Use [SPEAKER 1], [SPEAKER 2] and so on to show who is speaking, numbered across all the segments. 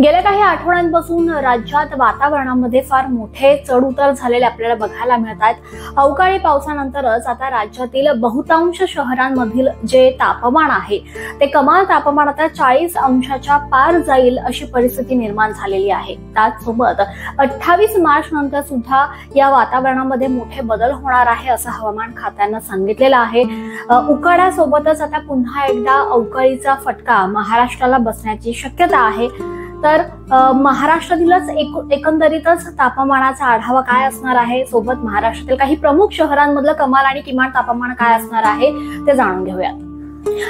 [SPEAKER 1] गेल्या काही आठवड्यांपासून राज्यात वातावरणामध्ये फार मोठे चढउतार झालेले आपल्याला बघायला मिळत आहेत अवकाळी पावसानंतरच आता राज्यातील बहुतांश शहरांमधील जे तापमान आहे ते कमाल तापमान आता चाळीस अंशाच्या पार जाईल अशी परिस्थिती निर्माण झालेली आहे. त्याचसोबत अठ्ठावीस मार्च नंतर सुद्धा या वातावरणामध्ये मोठे बदल होणार आहे असं हवामान खात्यानं सांगितलेलं आहे. उकाड्यासोबतच आता पुन्हा एकदा अवकाळीचा फटका महाराष्ट्राला बसण्याची शक्यता आहे. तर महाराष्ट्रातीलच एक एकंदरीतच तापमानाचा आढावा काय असणार आहे? सोबत महाराष्ट्रातील काही प्रमुख शहरांमधलं कमाल आणि किमान तापमान काय असणार आहे? ते जाणून घेऊयात.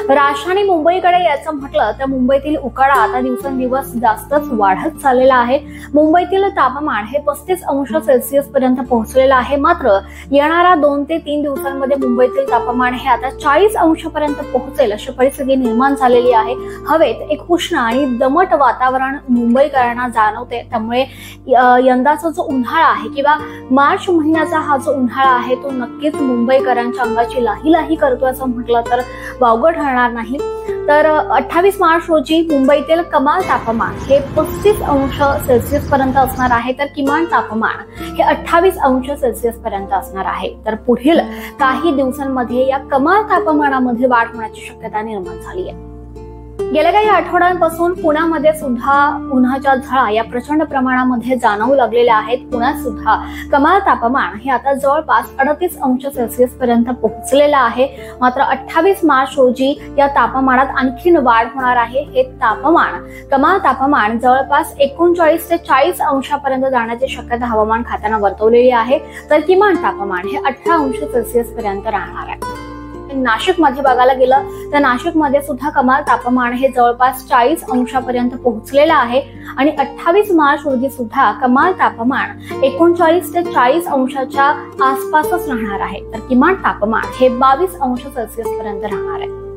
[SPEAKER 1] राजधानी मुंबईकडे यायचं म्हटलं तर मुंबईतील उकाडा आता दिवसेंदिवस जास्तच वाढत चाललेला आहे. मुंबईतील तापमान हे पस्तीस अंश सेल्सिअस पर्यंत पोहोचलेलं आहे. मात्र येणाऱ्या दोन ते तीन दिवसांमध्ये मुंबईतील तापमान हे आता चाळीस अंशापर्यंत पोहोचेल अशी परिस्थिती निर्माण झालेली आहे. हवेत एक उष्ण आणि दमट वातावरण मुंबईकरांना जाणवते. त्यामुळे यंदाचा जो उन्हाळा आहे किंवा मार्च महिन्याचा हा जो उन्हाळा आहे तो नक्कीच मुंबईकरांच्या अंगाची लाही लाही करतो असं म्हटलं तर वावगड ठरणार नाही. तर अठ्ठावीस मार्च रोजी मुंबईतील कमाल तापमान हे पस्तीस अंश सेल्सिअस पर्यंत असणार आहे. तर किमान तापमान हे अठ्ठावीस अंश सेल्सिअस पर्यंत असणार आहे. तर पुढील काही दिवसांमध्ये या कमाल तापमानामध्ये वाढ होण्याची शक्यता निर्माण झाली आहे. गेल्या काही आठवड्यांपासून पुण्यामध्ये सुद्धा उन्हाच्या झळा या प्रचंड प्रमाणामध्ये जाणवू लागलेल्या आहेत. पुण्यात सुद्धा कमाल तापमान हे आता जवळपास अडतीस अंश सेल्सिअस पर्यंत पोहोचलेलं आहे. मात्र अठ्ठावीस मार्च रोजी या तापमानात आणखीन वाढ होणार आहे. हे तापमान कमाल तापमान जवळपास एकोणचाळीस ते चाळीस अंशापर्यंत जाण्याची शक्यता हवामान खात्यानं वर्तवलेली आहे. तर किमान तापमान हे अठरा अंश सेल्सिअस पर्यंत राहणार आहे. नाशिकमध्ये बघायला गेलं तर नाशिकमध्ये सुद्धा कमाल तापमान हे जवळपास चाळीस अंशापर्यंत पोहोचलेलं आहे. आणि अठ्ठावीस मार्च रोजी सुद्धा कमाल तापमान एकोणचाळीस ते चाळीस अंशाच्या आसपासच राहणार आहे. तर किमान तापमान हे बावीस अंश सेल्सिअस पर्यंत राहणार आहे.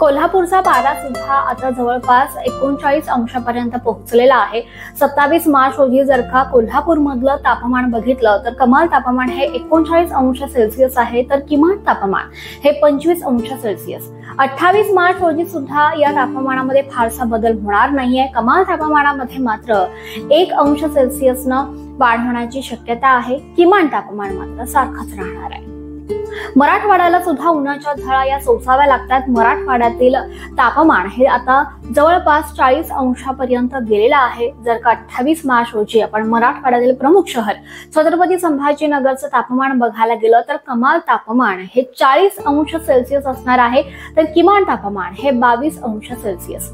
[SPEAKER 1] कोल्हापूरचा पारा सुद्धा आता जवळपास एकोणचाळीस अंशापर्यंत पोहोचलेला आहे. सत्तावीस मार्च रोजी जर का कोल्हापूर मधलं तापमान बघितलं तर कमाल तापमान हे एकोणचाळीस अंश सेल्सिअस आहे तर किमान तापमान हे पंचवीस अंश सेल्सिअस. अठ्ठावीस मार्च रोजी सुद्धा या तापमानामध्ये फारसा बदल होणार नाहीये. कमाल तापमानामध्ये मात्र एक अंश सेल्सिअसनं वाढ होण्याची शक्यता आहे. किमान तापमान मात्र सारखंच राहणार आहे. मराठवाड्याला सुद्धा उन्हाच्या झळा या सोसाव्या लागतात. मराठवाड्यातील तापमान हे आता जवळपास चाळीस अंशापर्यंत गेलेलं आहे. जर का अठ्ठावीस मार्च रोजी आपण मराठवाड्यातील प्रमुख शहर छत्रपती संभाजीनगरचं तापमान बघायला गेलं तर कमाल तापमान हे चाळीस अंश सेल्सिअस असणार आहे. तर किमान तापमान हे बावीस अंश सेल्सिअस.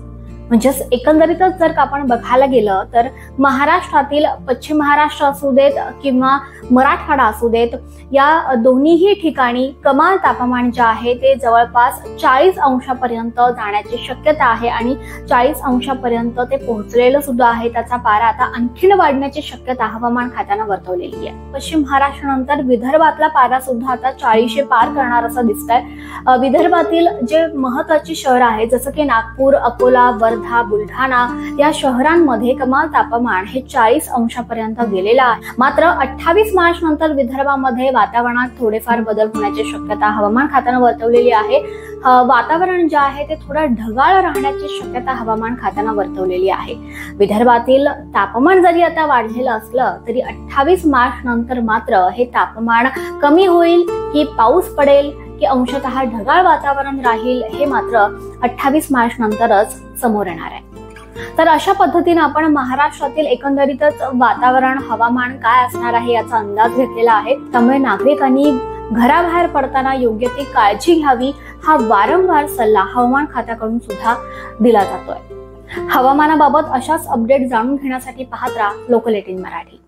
[SPEAKER 1] म्हणजेच एकंदरीतच जर का आपण बघायला गेलं तर महाराष्ट्रातील पश्चिम महाराष्ट्र असू देत किंवा मराठवाडा असू देत या दोन्हीही ठिकाणी कमाल तापमान जे आहे ते जवळपास चाळीस अंशापर्यंत जाण्याची शक्यता आहे आणि चाळीस अंशापर्यंत ते पोहोचलेलं सुद्धा आहे. त्याचा पारा आता आणखीन वाढण्याची शक्यता हवामान खात्यानं वर्तवलेली आहे. पश्चिम महाराष्ट्रानंतर विदर्भातला पारा सुद्धा आता चाळीसशे पार करणार असं दिसतंय. आहे विदर्भातील जे महत्वाची शहर आहे जसं की नागपूर अकोला वर्धा बुलढाणा या शहरांमध्ये कमाल तापमान हे चाळीस अंशापर्यंत गेलेलं आहे. मात्र अठ्ठावीस मार्च नंतर विदर्भामध्ये वातावरणात थोडेफार बदल होण्याची शक्यता हवामान खात्यानं वर्तवलेली आहे. वातावरण जे आहे ते थोडं ढगाळ राहण्याची शक्यता हवामान खात्यानं वर्तवलेली आहे. विदर्भातील तापमान जरी आता वाढलेलं असलं तरी अठ्ठावीस मार्च नंतर मात्र हे तापमान कमी होईल की पाऊस पडेल? की अंशतः ढगाळ वातावरण राहील हे मात्र अठ्ठावीस मार्च नंतरच समोर येणार आहे. तर अशा पद्धतीने आपण महाराष्ट्रातील एकंदरीतच वातावरण हवामान काय असणार आहे याचा अंदाज घेतलेला आहे. त्यामुळे नागरिकांनी घराबाहेर पडताना योग्य ती काळजी घ्यावी हा वारंवार सल्ला हवामान खात्याकडून सुद्धा दिला जातोय. हवामानाबाबत अशाच अपडेट जाणून घेण्यासाठी पाहत राहा लोकल एटीन मराठी.